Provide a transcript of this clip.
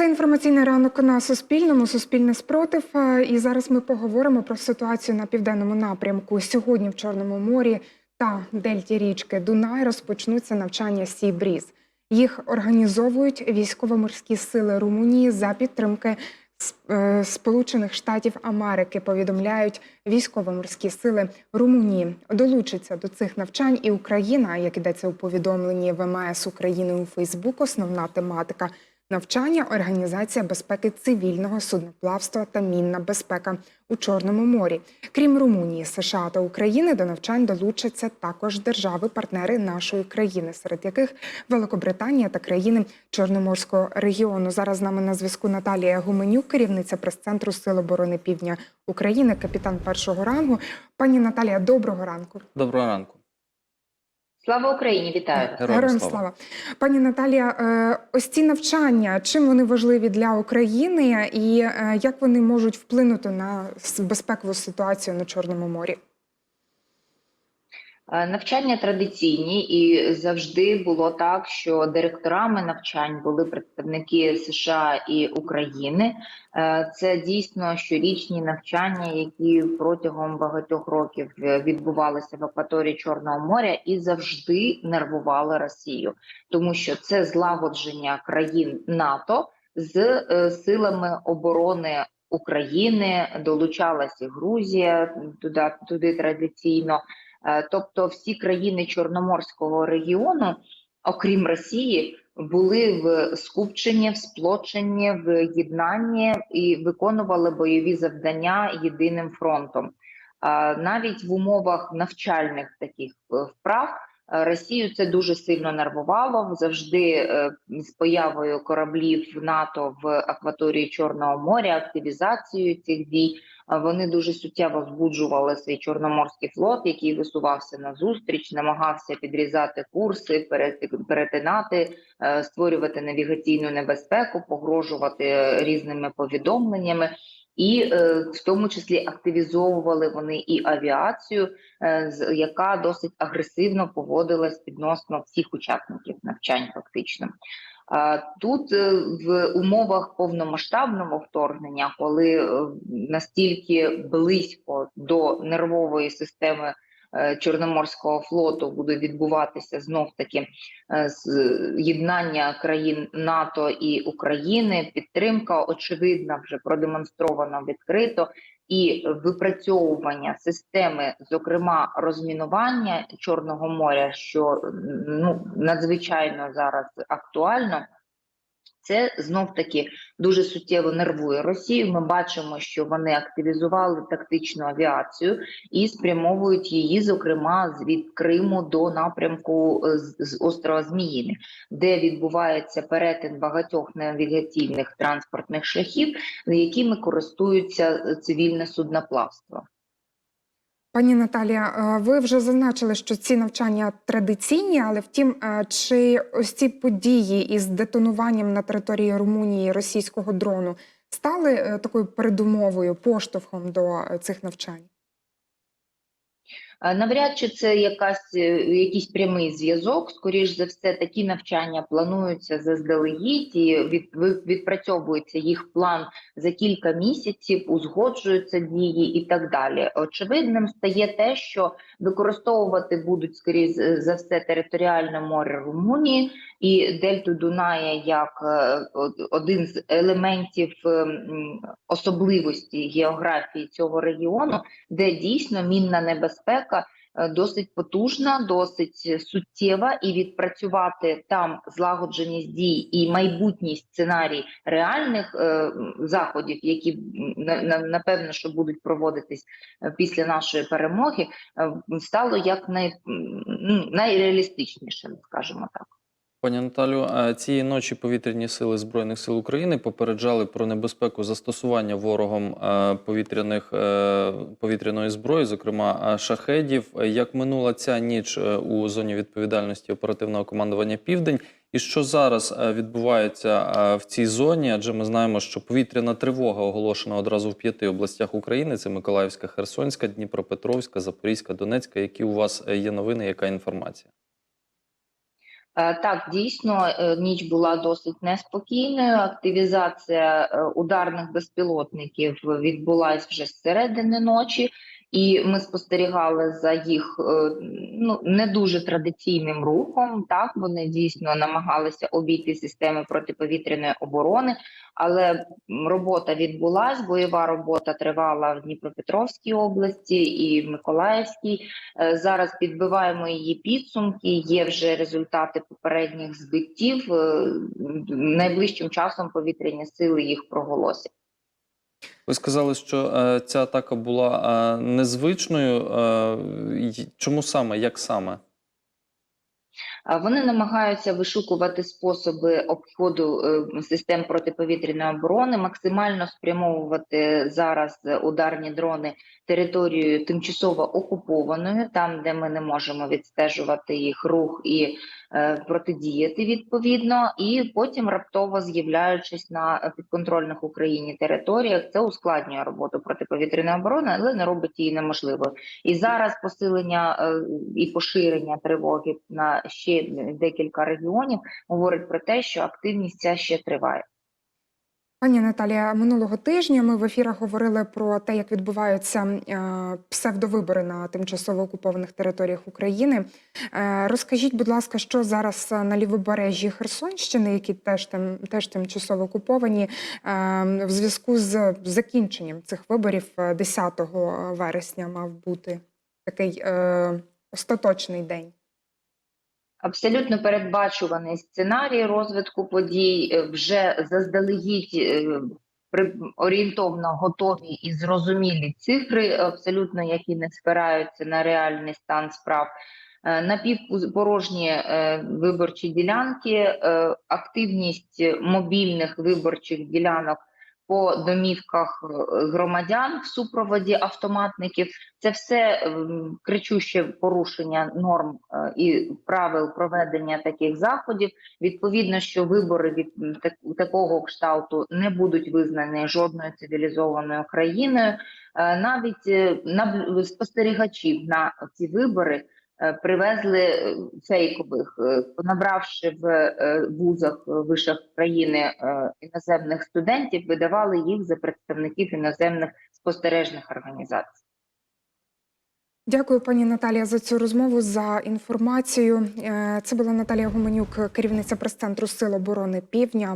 Це інформаційний ранок на Суспільному, Суспільне спротив. І зараз ми поговоримо про ситуацію на південному напрямку. Сьогодні в Чорному морі та дельті річки Дунай розпочнуться навчання Сі Бріз. Їх організовують військово-морські сили Румунії за підтримки е, Сполучених Штатів Америки. Повідомляють військово-морські сили Румунії. Долучиться до цих навчань і Україна, як ідеться у повідомленні ВМС України у Фейсбук. Основна тематика навчання, організація безпеки цивільного судноплавства та мінна безпека у Чорному морі. Крім Румунії, США та України, до навчань долучаться також держави-партнери нашої країни, серед яких Великобританія та країни Чорноморського регіону. Зараз з нами на зв'язку Наталія Гуменюк, керівниця прес-центру Сил оборони Півдня України, капітан першого рангу. Пані Наталія, доброго ранку. Доброго ранку. Слава Україні, вітаю. Героям Героям слава. слава. Пані Наталія, е, ось ці навчання, чим вони важливі для України і е, як вони можуть вплинути на безпекову ситуацію на Чорному морі? Е, Навчання традиційні, і завжди було так, що директорами навчань були представники США і України. Е, Це дійсно щорічні навчання, які протягом багатьох років е, відбувалися в акваторії Чорного моря і завжди нервували Росію, тому що це злагодження країн НАТО з силами оборони. України долучалася Грузія туди, туди традиційно. Е, Тобто всі країни Чорноморського регіону, окрім Росії, були в скупченні, в сплоченні, в єднанні і виконували бойові завдання єдиним фронтом. Навіть в умовах навчальних таких е, вправ е, Росію це дуже сильно нервувало. Завжди е, з появою кораблів НАТО в акваторії Чорного моря, активізацією цих дій. Вони дуже суттєво збуджували свій чорноморський флот, який висувався на зустріч, намагався підрізати курси, перетинати, е, створювати навігаційну небезпеку, погрожувати е, різними повідомленнями. І е, в тому числі активізовували вони і авіацію, е, яка досить агресивно поводилась відносно всіх учасників навчань, фактично. Тут е, в умовах повномасштабного вторгнення, коли настільки близько до нервової системи Чорноморського флоту буде відбуватися знов таки е, з- єднання країн НАТО і України, підтримка очевидна вже продемонстрована відкрито. І випрацьовування системи, зокрема розмінування Чорного моря, що ну надзвичайно зараз актуально. Це знов таки дуже суттєво нервує Росію. Ми бачимо, що вони активізували тактичну авіацію і спрямовують її, зокрема, від Криму до напрямку е, з, з острова Зміїни, де відбувається перетин багатьох навігаційних транспортних шляхів, якими користуються е, цивільне судноплавство. Пані Наталія, е, ви вже зазначили, що ці навчання традиційні, але втім, е, чи ось ці події із детонуванням на території Румунії російського дрону стали е, такою передумовою, поштовхом до цих навчань? Навряд чи це якась, е, якийсь прямий зв'язок. Скоріш за все, такі навчання плануються заздалегідь і від, відпрацьовується їх план за кілька місяців, узгоджуються дії і так далі. Очевидним стає те, що використовувати будуть скоріш за все територіальне море Румунії і дельту Дуная як е, один з елементів ем, особливості географії цього регіону де дійсно мінна небезпека е, досить потужна, досить суттєва, і відпрацювати там злагодженість дій і майбутній сценарій реальних е, заходів, які напевно що будуть проводитись е, після нашої перемоги, е, стало як най, ну, найреалістичнішим, скажімо так. Пані Наталю, цієї ночі повітряні сили Збройних сил України попереджали про небезпеку застосування ворогом е, повітряних е, повітряної зброї, зокрема е, шахедів. Як минула ця ніч у зоні відповідальності оперативного командування Південь, і що зараз відбувається в цій зоні? Адже ми знаємо, що повітряна тривога оголошена одразу в п'яти областях України: це Миколаївська, Херсонська, Дніпропетровська, Запорізька, Донецька. Які у вас є новини? Яка інформація? Е, Так, дійсно, е, ніч була досить неспокійною. Активізація е, ударних безпілотників відбулася вже з середини ночі, і ми спостерігали за їх е, ну не дуже традиційним рухом. Так вони дійсно намагалися обійти системи протиповітряної оборони, але робота відбулась. Бойова робота тривала в Дніпропетровській області і в Миколаївській. Е, Зараз підбиваємо її підсумки. Є вже результати попередніх збиттів. Е, Найближчим часом повітряні сили їх проголосять. Ви сказали, що е, ця атака була е, незвичною. Е, чому саме? Як саме? Вони намагаються вишукувати способи обходу е, систем протиповітряної оборони, максимально спрямовувати зараз ударні дрони територією тимчасово окупованою, там де ми не можемо відстежувати їх рух і е, протидіяти відповідно, і потім раптово з'являючись на підконтрольних Україні територіях, це ускладнює роботу протиповітряної оборони, але не робить її неможливою. І зараз посилення е, і поширення тривоги на ще декілька регіонів говорить про те, що активність ця ще триває. Пані Наталія, минулого тижня ми в ефірах говорили про те, як відбуваються е, псевдовибори на тимчасово окупованих територіях України. Е, Розкажіть, будь ласка, що зараз на лівобережжі Херсонщини, які теж там теж тимчасово окуповані, е, в зв'язку з закінченням цих виборів е, 10 вересня мав бути такий остаточний день. Абсолютно передбачуваний сценарій розвитку подій е, вже заздалегідь е, орієнтовно готові і зрозумілі цифри, абсолютно які не спираються на реальний стан справ. Е, Напівпорожні виборчі ділянки, активність мобільних виборчих ділянок по домівках е, громадян в супроводі автоматників. Це все ем, кричуще порушення норм е, і правил проведення таких заходів. Відповідно, що вибори від такого кшталту не будуть визнані жодною цивілізованою країною. Е, Навіть спостерігачів на ці вибори привезли е, фейкових, е, набравши в е, вузах е, вишах країни е, іноземних студентів, видавали їх за представників іноземних спостережних організацій. Дякую, пані Наталія, за цю розмову за інформацію. Е, Це була Наталія Гуменюк, керівниця прес-центру Сил оборони Півдня.